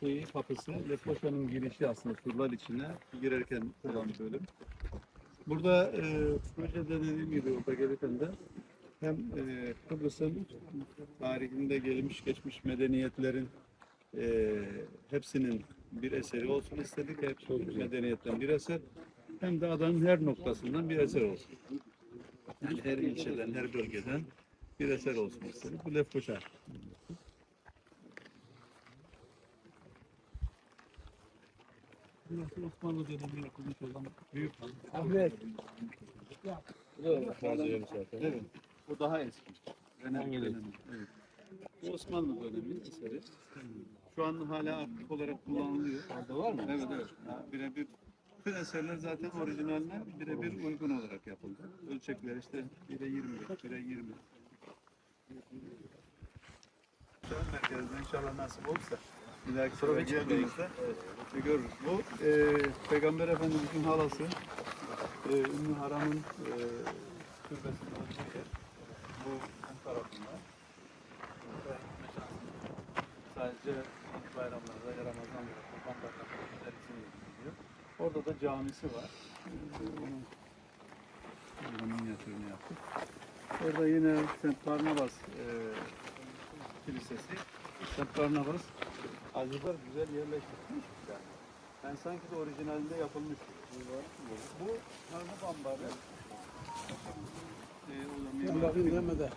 şeyi kapısı Lefkoşa'nın girişi aslında surlar içine girerken olan bölüm. Burada e, projede dediğim gibi orada gelirken de hem e, Kıbrıs'ın tarihinde gelmiş geçmiş medeniyetlerin e, hepsinin bir eseri olsun istedik. Hep medeniyetten bir eser. Hem de adanın her noktasından bir eser olsun. Yani her ilçeden, her bölgeden bir eser olsun istedik. Bu Lefkoşa. Burası Osmanlı dönemi yapılmış olan büyük han. Ahmet. Evet. O daha eski. Dönem dönemi. Evet. Bu Osmanlı dönemi eseri. Şu an hala aktif olarak kullanılıyor. Orada var mı? Evet evet. Birebir bütün eserler zaten orijinaline birebir uygun olarak yapıldı. Ölçekler işte 1'e 20, 1'e 20. Şu an merkezde inşallah nasip olursa bir dahaki sefer geldiğimizde e, görürüz. Bu e, Peygamber Efendimiz'in halası e, Ümmü Haram'ın e, türbesinin olduğu yer. Bu tarafında. Sadece bayramlarda, Ramazan'da, Kurban güzel için yapılıyor. Orada da camisi var. Onun burada minyatürünü yaptık. Orada yine St. Barnabas e, Kilisesi. St. Barnabas acılar güzel yerleştirilmiş yani. Ben sanki de orijinalinde yapılmış. Bu Tanrı Bambarı. Ee, o da